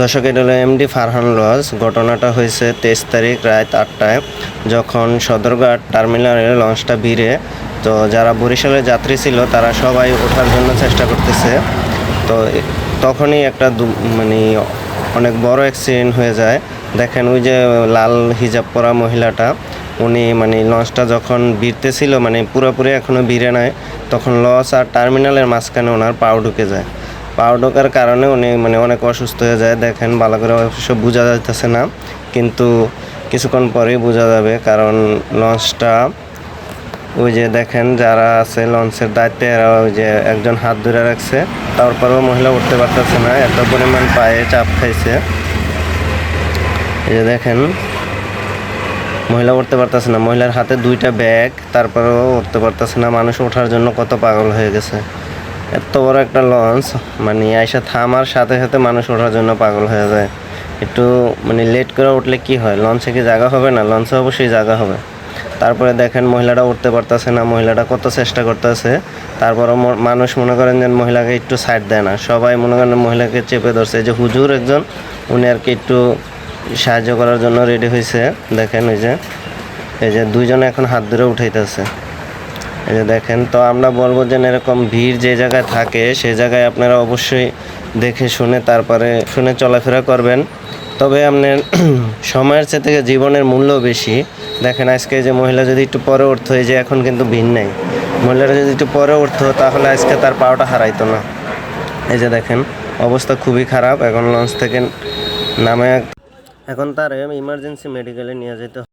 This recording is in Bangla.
দর্শক, এটা হলো এমডি ফারহান লজ ঘটনাটা হয়েছে তেইশ তারিখ রাত আটটায়, যখন সদরঘাট টার্মিনালে লঞ্চটা ভিড়ে। তো যারা বরিশালের যাত্রী ছিল, তারা সবাই ওঠার জন্য চেষ্টা করতেছে। তো তখনই একটা মানে অনেক বড় অ্যাক্সিডেন্ট হয়ে যায়। দেখেন ওই যে লাল হিজাব পরা মহিলাটা, উনি মানে লঞ্চটা যখন ভিড়তেছিল মানে পুরোপুরি এখনও ভিড়ে নাই, তখন লঞ্চ আর টার্মিনালের মাঝখানে ওনার পাও ঢুকে যায়। পাও ঢোকার কারণে উনি মানে অনেক অসুস্থ হয়ে যায়। দেখেন, ভালো করে অবশ্য বোঝা যাইতেছে না, কিন্তু কিছুক্ষণ পরেই বোঝা যাবে, কারণ লঞ্চটা ওই যে দেখেন, যারা আছে লঞ্চের দায়িত্বে, এরা ওই যে একজন হাত ধরে রাখছে। তারপরেও মহিলা উঠতে পারতেছে না, এত পরিমাণ পায়ে চাপ খাইছে। এই যে দেখেন, মহিলা উঠতে পারতেছে না, মহিলার হাতে দুইটা ব্যাগ, তারপরেও উঠতে পারতেছে না। মানুষ ওঠার জন্য কত পাগল হয়ে গেছে। এত বড় একটা লঞ্চ মানে আইসা থামার সাথে সাথে মানুষ ওঠার জন্য পাগল হয়ে যায়। একটু মানে লেট করে উঠলে কি হয়? লঞ্চে কি জায়গা হবে না? লঞ্চে অবশ্যই জায়গা হবে। তারপরে দেখেন মহিলাটা উঠতে পারতেছে না মহিলাটা কত চেষ্টা করতেছে। তারপরে মানুষ মনে করেন যে মহিলাকে একটু সাইড দেয় না। সবাই মনে করেন মহিলাকে চেপে ধরছে। যে হুজুর একজন, উনি আর কি একটু সাহায্য করার জন্য রেডি হয়েছে দেখেন ওই যে, এই যে দুইজনে এখন হাত ধরে উঠাইতেছে। এই যে দেখেন, তো আমরা বলব যে এরকম ভিড় যে জায়গায় থাকে সেই জায়গায় আপনারা অবশ্যই দেখে শুনে তারপরে শুনে চলাফেরা করবেন। তবে আপনার সময়ের চেয়ে থেকে জীবনের মূল্য বেশি। দেখেন, আজকে যে মহিলা যদি একটু পরে উঠতো, এই যে এখন কিন্তু ভিড় নাই। মহিলারা যদি একটু পরে উঠতো, তাহলে আজকে তার পাওটা হারাইতো না। এই যে দেখেন, অবস্থা খুবই খারাপ। এখন লঞ্চ থেকে নামে এখন তার ইমার্জেন্সি মেডিকেলে নিয়ে যেতে